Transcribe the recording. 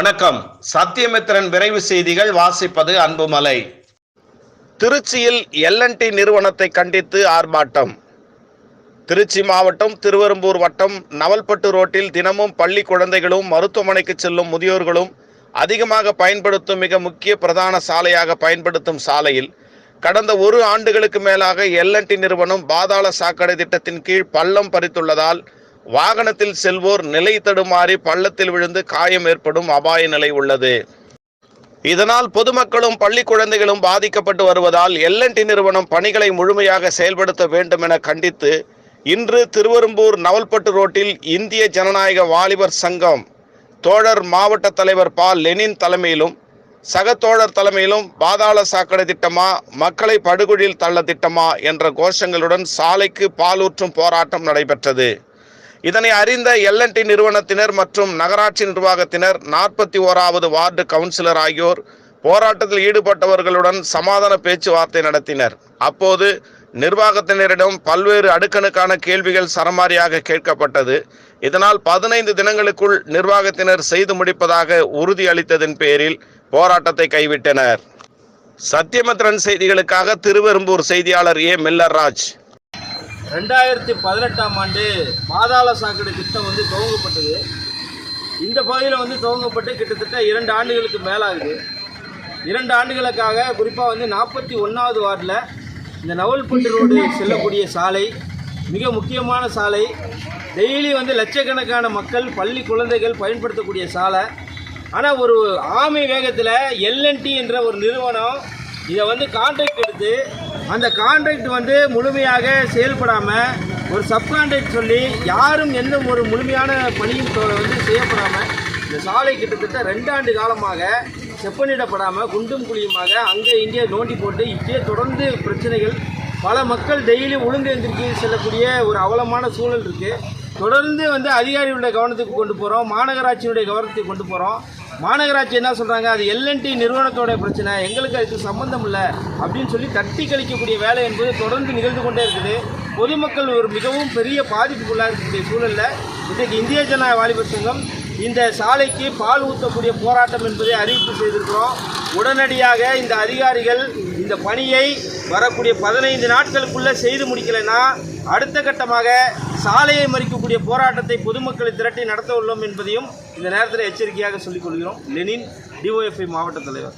வணக்கம். சத்தியமித்திரன் விரைவு செய்திகள் வாசிப்பது அன்புமலை. திருச்சியில் எல்என்டி நிறுவனத்தை கண்டித்து ஆர்ப்பாட்டம். திருச்சி மாவட்டம் திருவெரும்பூர் வட்டம் நவல்பட்டு ரோட்டில் தினமும் பள்ளி குழந்தைகளும் மருத்துவமனைக்கு செல்லும் முதியோர்களும் அதிகமாக பயன்படுத்தும் மிக முக்கிய பிரதான சாலையாக பயன்படுத்தும் சாலையில் கடந்த ஒரு ஆண்டுகளுக்கு மேலாக எல்என்டி நிறுவனம் பாதாள சாக்கடை திட்டத்தின் கீழ் பள்ளம் பறித்துள்ளதால் வாகனத்தில் செல்வோர் நிலை தடுமாறி பள்ளத்தில் விழுந்து காயம் ஏற்படும் அபாய நிலை உள்ளது. இதனால் பொதுமக்களும் பள்ளி குழந்தைகளும் பாதிக்கப்பட்டு வருவதால் எல்என்டி நிறுவனம் பணிகளை முழுமையாக செயல்படுத்த வேண்டும் என கண்டித்து இன்று திருவெரும்பூர் நவல்பட்டு ரோட்டில் இந்திய ஜனநாயக வாலிபர் சங்கம் தோழர் மாவட்ட தலைவர் பா. லெனின் தலைமையிலும் சக தோழர் தலைமையிலும் பாதாள சாக்கடை திட்டமா மக்களை படுகொழில் தள்ள திட்டமா என்ற கோஷங்களுடன் சாலைக்கு பாலூற்றும் போராட்டம் நடைபெற்றது. இதனை அறிந்த எல்என்டி நிறுவனத்தினர் மற்றும் நகராட்சி நிர்வாகத்தினர் நாற்பத்தி ஓராவது வார்டு கவுன்சிலர் ஆகியோர் போராட்டத்தில் ஈடுபட்டவர்களுடன் சமாதான பேச்சுவார்த்தை நடத்தினர். அப்போது நிர்வாகத்தினரிடம் பல்வேறு அடுக்கணுக்கான கேள்விகள் சரமாரியாக கேட்கப்பட்டது. இதனால் பதினைந்து தினங்களுக்குள் நிர்வாகத்தினர் செய்து முடிப்பதாக உறுதியளித்ததன் பேரில் போராட்டத்தை கைவிட்டனர். சத்தியமத்ரன் செய்திகளுக்காக திருவெரும்பூர் செய்தியாளர் ஏ. மில்லர்ராஜ். ரெண்டாயிரத்தி பதினெட்டாம் ஆண்டு பாதாள சாக்கடை திட்டம் வந்து துவங்கப்பட்டது. இந்த பகுதியில் வந்து துவங்கப்பட்டு கிட்டத்தட்ட இரண்டு ஆண்டுகளுக்கு மேலாகுது. இரண்டு ஆண்டுகளுக்காக குறிப்பாக வந்து நாற்பத்தி ஒன்றாவது வார்டில் இந்த நவல்பட்டு ரோடு செல்லக்கூடிய சாலை மிக முக்கியமான சாலை டெய்லி வந்து லட்சக்கணக்கான மக்கள் பள்ளி குழந்தைகள் பயன்படுத்தக்கூடிய சாலை. ஆனால் ஒரு ஆமை வேகத்தில் எல்என்டி என்ற ஒரு நிறுவனம் இதை வந்து கான்ட்ராக்ட் எடுத்து அந்த கான்ட்ராக்ட் வந்து முழுமையாக செயல்படாமல் ஒரு சப்கான்ட்ராக்ட் சொல்லி யாரும் எந்த ஒரு முழுமையான பணியும் வந்து செய்யப்படாமல் இந்த சாலை கிட்டத்தட்ட ரெண்டாண்டு காலமாக செப்பனிடப்படாமல் குண்டும் குழியுமாக அங்கே இங்கே நோண்டி போட்டு இப்படியே தொடர்ந்து பிரச்சனைகள். பல மக்கள் டெய்லி உளுந்தேந்திரிக்கு செல்லக்கூடிய ஒரு அவலமான சூழல் இருக்குது தொடர்ந்து வந்து அதிகாரிகளுடைய கவனத்துக்கு கொண்டு போகிறோம் மாநகராட்சியினுடைய கவனத்துக்கு கொண்டு போகிறோம் மாநகராட்சி என்ன சொல்கிறாங்க அது எல்என்டி நிறுவனத்தோட பிரச்சனை. எங்களுக்கு அதுக்கு சம்மந்தம் இல்லை அப்படின்னு சொல்லி தட்டி கழிக்கக்கூடிய வேலை என்பது தொடர்ந்து நிகழ்ந்து கொண்டே இருக்குது. பொதுமக்கள் ஒரு மிகவும் பெரிய பாதிப்புக்குள்ளாக இருக்கக்கூடிய சூழலில் இன்றைக்கு இந்திய ஜனநாயக வாலிபர் சங்கம் இந்த சாலைக்கு பால் ஊற்றக்கூடிய போராட்டம் என்பதை அறிவிப்பு செய்திருக்கிறோம். உடனடியாக இந்த அதிகாரிகள் இந்த பணியை வரக்கூடிய பதினைந்து நாட்களுக்குள்ளே செய்து முடிக்கலைன்னா அடுத்த கட்டமாக சாலையை மறிக்கக்கூடிய போராட்டத்தை பொதுமக்களை திரட்டி நடத்த உள்ளோம் என்பதையும் இந்த நேரத்தில் எச்சரிக்கையாக சொல்லிக் கொள்கிறோம். லெனின் டிஒஎஃப்ஐ மாவட்ட தலைவர்.